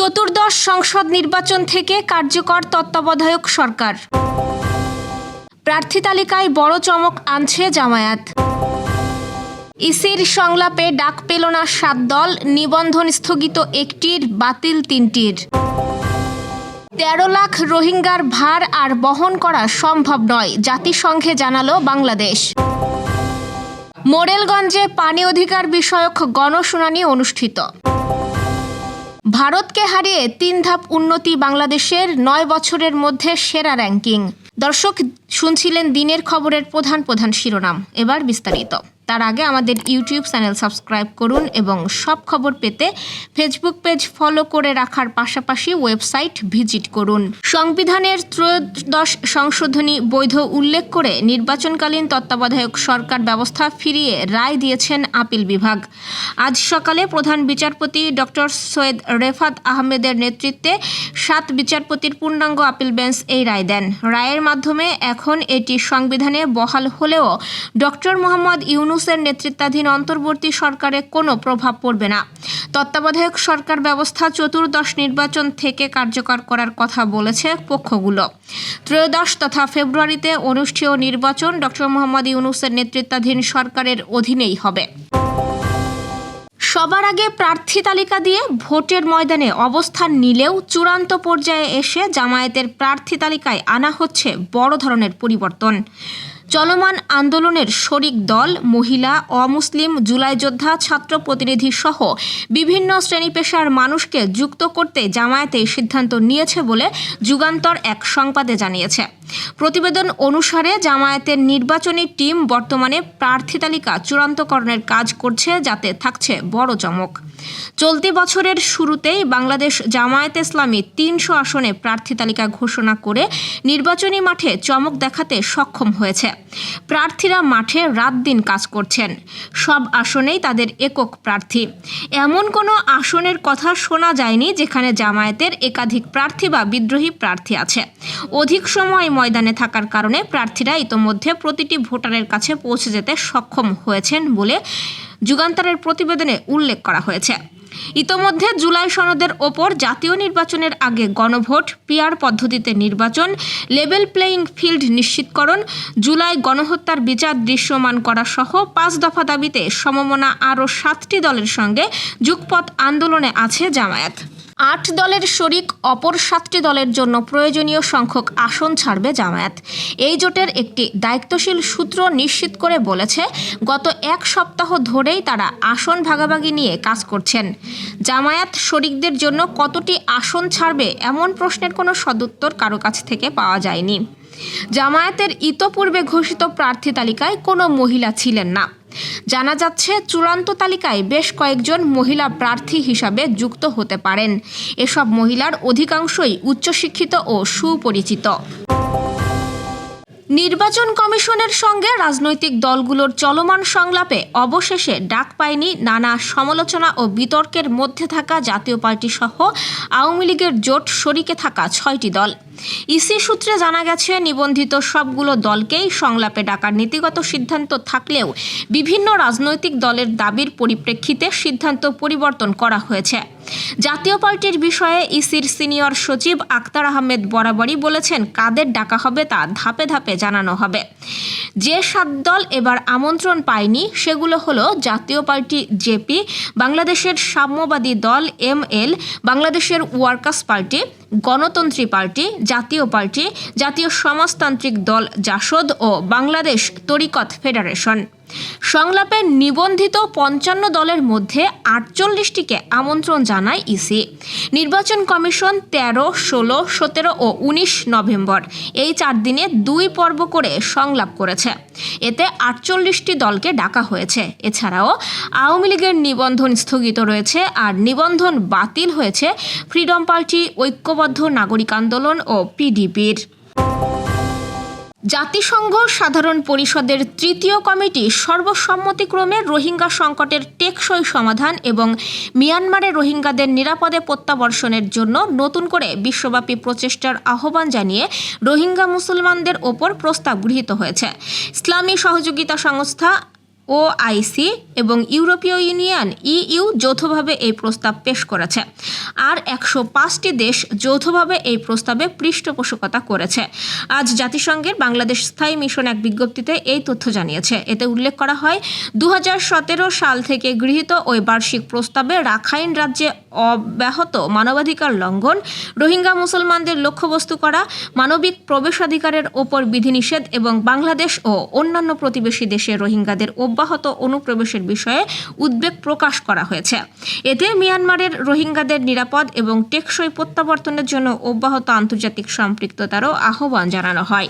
চতুর্দশ সংসদ নির্বাচন থেকে কার্যকর তত্ত্বাবধায়ক সরকার। প্রার্থী তালিকায় বড় চমক আনছে জামায়াত। ইসির সংলাপে ডাক পেল না সাত দল, নিবন্ধন স্থগিত একটির, বাতিল তিনটির। তেরো লাখ রোহিঙ্গার ভার আর বহন করা সম্ভব নয়, জাতিসংঘে জানালো বাংলাদেশ। মোরেলগঞ্জে পানি অধিকার বিষয়ক গণশুনানি অনুষ্ঠিত। ভারতকে হারিয়ে তিন ধাপ উন্নতি বাংলাদেশের নয় বছরের মধ্যে সেরা র্যাঙ্কিং। দর্শক শুনছিলেন দিনের খবরের প্রধান প্রধান শিরোনাম। এবার বিস্তারিত। তার আগে আমাদের ইউটিউব চ্যানেল সাবস্ক্রাইব করুন এবং সব খবর পেতে ফেসবুক পেজ ফলো করে রাখার পাশাপাশি ওয়েবসাইট ভিজিট করুন। সংবিধানের ত্রয়োদশ সংশোধনী বৈধ উল্লেখ করে নির্বাচনকালীন তত্ত্বাবধায়ক সরকার ব্যবস্থা ফিরিয়ে রায় দিয়েছেন আপিল বিভাগ। আজ সকালে প্রধান বিচারপতি ডক্টর সৈয়দ রেফাত আহমেদের নেতৃত্বে সাত বিচারপতির পূর্ণাঙ্গ আপিল বেঞ্চ এই রায় দেন। রায়ের মাধ্যমে এখন এটি সংবিধানে বহাল হলেও ডক্টর মোহাম্মদ ইউনুসের নেতৃত্বাধীন অন্তর্বর্তী সরকারে কোনো প্রভাব পড়বে না। তত্ত্বাবধায়ক সরকার ব্যবস্থা চতুর্দশ নির্বাচন থেকে কার্যকর করার কথা বলেছে পক্ষগুলো। ত্রয়োদশ তথা ফেব্রুয়ারিতে অনুষ্ঠেয় নির্বাচন ডক্টর মোহাম্মদ ইউনুসের নেতৃত্বাধীন সরকারের অধীনেই হবে। সবার আগে প্রার্থী তালিকা দিয়ে ভোটের ময়দানে অবস্থান নিলেও চূড়ান্ত পর্যায়ে এসে জামায়াতের প্রার্থী তালিকায় আনা হচ্ছে বড় ধরনের পরিবর্তন। চলমান আন্দোলনের শরিক দল, মহিলা, অমুসলিম, জুলাই যোদ্ধা, ছাত্র প্রতিনিধি সহ বিভিন্ন শ্রেণি পেশার মানুষকে যুক্ত করতে জামায়াতে সিদ্ধান্ত নিয়েছে বলে যুগান্তর এক সংবাদে জানিয়েছে। প্রতিবেদন অনুসারে জামায়াতের নির্বাচনী টিম বর্তমানে প্রার্থী তালিকা চূড়ান্তকরণের কাজ করছে, যাতে থাকছে বড় চমক। চলতি বছরের শুরুতেই বাংলাদেশ জামায়াত ইসলামী তিনশো আসনে প্রার্থী তালিকা ঘোষণা করে নির্বাচনী মাঠে চমক দেখাতে সক্ষম হয়েছে। প্রার্থীরা মাঠে রাত দিন কাজ করছেন। সব আসনেই তাদের একক প্রার্থী। এমন কোনো আসনের কথা শোনা যায়নি যেখানে জামায়াতের একাধিক প্রার্থী বা বিদ্রোহী প্রার্থী আছে। অধিক সময় ময়দানে থাকার কারণে প্রার্থীরা ইতোমধ্যে প্রতিটি ভোটারের কাছে পৌঁছে যেতে সক্ষম হয়েছেন বলে যুগান্তরের প্রতিবেদনে উল্লেখ করা হয়েছে। ইতোমধ্যে জুলাই সনদের ওপর জাতীয় নির্বাচনের আগে গণভোট পিয়ার পদ্ধতিতে নির্বাচন, লেভেল প্লেয়িং ফিল্ড নিশ্চিতকরণ, জুলাই গণহত্যার বিচার দৃশ্যমান করা সহ পাঁচ দফা দাবিতে সমমনা আরও সাতটি দলের সঙ্গে যুগপথ আন্দোলনে আছে জামায়াত। আট দলের শরিক, অপর সাতটি দলের জন্য প্রয়োজনীয় সংখ্যক আসন ছাড়বে জামায়াত। এই জোটের একটি দায়িত্বশীল সূত্র নিশ্চিত করে বলেছে, গত এক সপ্তাহ ধরেই তারা আসন ভাগাভাগি নিয়ে কাজ করছেন। জামায়াত শরিকদের জন্য কতটি আসন ছাড়বে এমন প্রশ্নের কোনো সদুত্তর কারও কাছ থেকে পাওয়া যায়নি। জামায়াতের ইতোপূর্বে ঘোষিত প্রার্থী তালিকায় কোনো মহিলা ছিলেন না। জানা যাচ্ছে, চূড়ান্ত তালিকায় বেশ কয়েকজন মহিলা প্রার্থী হিসাবে যুক্ত হতে পারেন। এসব মহিলার অধিকাংশই উচ্চশিক্ষিত ও সুপরিচিত। নির্বাচন কমিশনের সঙ্গে রাজনৈতিক দলগুলোর চলমান সংলাপে অবশেষে ডাক পায়নি নানা সমালোচনা ও বিতর্কের মধ্যে থাকা জাতীয় পার্টি সহ আওয়ামী লীগের জোট শরিকে থাকা ছয়টি দল। ইসি সূত্রে জানা গেছে, নিবন্ধিত সবগুলো দলকেই সংলাপে ডাকার নীতিগত সিদ্ধান্ত থাকলেও বিভিন্ন রাজনৈতিক দলের দাবির পরিপ্রেক্ষিতে সিদ্ধান্ত পরিবর্তন করা হয়েছে। জাতীয় পার্টির বিষয়ে ইসির সিনিয়র সচিব আক্তার আহমেদ বরাবরই বলেছেন, কাদের ডাকা হবে তা ধাপে ধাপে জানানো হবে। যে সাত দল এবার আমন্ত্রণ পায়নি, সেগুলো হলো জাতীয় পার্টি জেপি, বাংলাদেশের সাম্যবাদী দল এম এল, বাংলাদেশের workers party, Ganatantri party Jatiya party জাতীয় সমাজতান্ত্রিক দল জাসদ ও বাংলাদেশ তরিকত ফেডারেশন। সংলাপে নিবন্ধিত পঞ্চান্ন দলের মধ্যে আটচল্লিশটিকে আমন্ত্রণ জানায় ইসি। নির্বাচন কমিশন তেরো, ষোলো, সতেরো ও উনিশ নভেম্বর এই চার দিনে দুই পর্ব করে সংলাপ করেছে। এতে আটচল্লিশটি দলকে ডাকা হয়েছে। এছাড়াও আওয়ামী লীগের নিবন্ধন স্থগিত রয়েছে আর নিবন্ধন বাতিল হয়েছে ফ্রিডম পার্টি, ঐক্যবদ্ধ নাগরিক আন্দোলন ও পিডিপির। জাতিসংঘ সাধারণ পরিষদের তৃতীয় কমিটি সর্বসম্মতিক্রমে রোহিঙ্গা সংকটের টেকসই সমাধান এবং মিয়ানমারে রোহিঙ্গাদের নিরাপদে প্রত্যাবর্ষণের জন্য নতুন করে বিশ্বব্যাপী প্রচেষ্টার আহ্বান জানিয়ে রোহিঙ্গা মুসলমানদের ওপর প্রস্তাব গৃহীত হয়েছে। ইসলামী সহযোগিতা সংস্থা ওআইসি এবং ইউরোপীয় ইউনিয়ন ইইউ যৌথভাবে এই প্রস্তাব পেশ করেছে। আর একশো পাঁচটি দেশ যৌথভাবে এই প্রস্তাবে পৃষ্ঠপোষকতা করেছে। আজ জাতিসংঘের বাংলাদেশ স্থায়ী মিশন এক বিজ্ঞপ্তিতে এই তথ্য জানিয়েছে। এতে উল্লেখ করা হয় দু হাজার সতেরো সাল থেকে গৃহীত ওই বার্ষিক প্রস্তাবে রাখাইন রাজ্যে অব্যাহত মানবাধিকার লঙ্ঘন, রোহিঙ্গা মুসলমানদের লক্ষ্যবস্তু করা, মানবিক প্রবেশাধিকারের ওপর বিধিনিষেধ এবং বাংলাদেশ ও অন্যান্য প্রতিবেশী দেশে রোহিঙ্গাদের অব্যাহত অনুপ্রবেশের বিষয়ে উদ্বেগ প্রকাশ করা হয়েছে। এতে মিয়ানমারের রোহিঙ্গাদের নিরাপদ এবং টেকসই প্রত্যাবর্তনের জন্য অব্যাহত আন্তর্জাতিক সম্পৃক্ততারও আহ্বান জানানো হয়।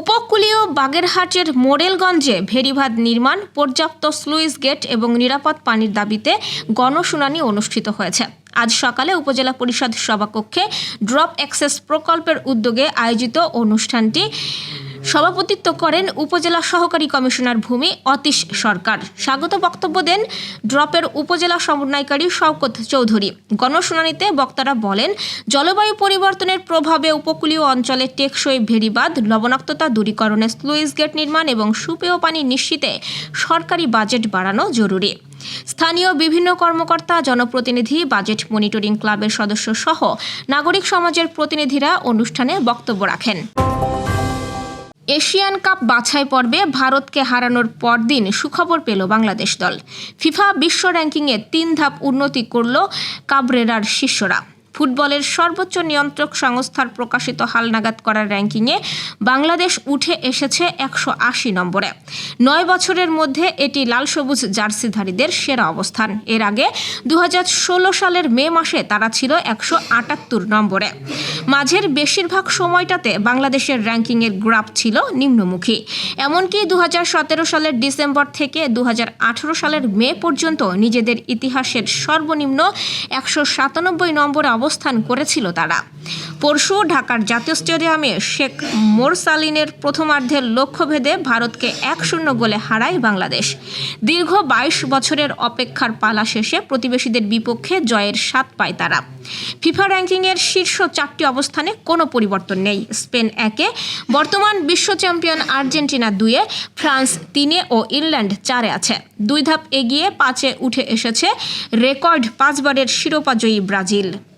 উপকূলীয় বাগেরহাটের মোরেলগঞ্জে ভেরিবাঁধ নির্মাণ, পর্যাপ্ত স্লুইস গেট এবং নিরাপদ পানির দাবিতে গণশুনানি অনুষ্ঠিত হয়েছে। আজ সকালে উপজেলা পরিষদ সভাকক্ষে ড্রপ অ্যাক্সেস প্রকল্পের উদ্যোগে আয়োজিত অনুষ্ঠানটি সভাপতিত্ব করেন উপজেলা সহকারী কমিশনার ভূমি অতীশ সরকার। স্বাগত বক্তব্য দেন ড্রপের উপজেলা সমন্বয়কারী শওকত চৌধুরী। গণশুনানিতে বক্তারা বলেন, জলবায়ু পরিবর্তনের প্রভাবে উপকূলীয় অঞ্চলে টেকসই ভেরিবাদ লবণাক্ততা দূরীকরণে স্লুইস গেট নির্মাণ এবং সুপেয় পানি নিশ্চিতে সরকারি বাজেট বাড়ানো জরুরি। স্থানীয় বিভিন্ন কর্মকর্তা, জনপ্রতিনিধি, বাজেট মনিটরিং ক্লাবের সদস্য সহ নাগরিক সমাজের প্রতিনিধিরা অনুষ্ঠানে বক্তব্য রাখেন। এশিয়ান কাপ বাছাই পর্বে ভারতকে হারানোর পরদিন সুখবর পেল বাংলাদেশ দল। ফিফা বিশ্ব র্যাঙ্কিংয়ে তিন ধাপ উন্নতি করল কাবরেরার শিষ্যরা। ফুটবলের সর্বোচ্চ নিয়ন্ত্রক সংস্থার প্রকাশিত হালনাগাদ করা র্যাঙ্কিংয়ে বাংলাদেশ উঠে এসেছে একশো আশি নম্বরে। নয় বছরের মধ্যে এটি লাল সবুজ জার্সিধারীদের সেরা অবস্থান। এর আগে দু হাজার ষোলো সালের মে মাসে তারা ছিল একশো আটাত্তর নম্বরে। মাঝের বেশিরভাগ সময়টাতে বাংলাদেশের র্যাঙ্কিংয়ের গ্রাফ ছিল নিম্নমুখী। এমনকি দু হাজার সতেরো সালের ডিসেম্বর থেকে দু হাজার আঠারো সালের মে পর্যন্ত নিজেদের ইতিহাসের সর্বনিম্ন একশো সাতানব্বই নম্বরে অবস্থান করেছিল তারা। পরশু ঢাকার জাতীয় স্টেডিয়ামে শেখ মোরসালিনের প্রথমার্ধের লক্ষ্যভেদে ভারতকে এক শূন্য গোলে হারায় বাংলাদেশ। দীর্ঘ বাইশ বছরের অপেক্ষার পালা শেষে প্রতিবেশীদের বিপক্ষে জয়ের স্বাদ পায় তারা। ফিফা র্যাঙ্কিংয়ের শীর্ষ চারটি অবস্থানে কোনো পরিবর্তন নেই। স্পেন একে, বর্তমান বিশ্ব চ্যাম্পিয়ন আর্জেন্টিনা দুয়ে, ফ্রান্স তিনে ও ইংল্যান্ড চারে আছে। দুই ধাপ এগিয়ে পাঁচে উঠে এসেছে রেকর্ড পাঁচবারের শিরোপাজয়ী ব্রাজিল।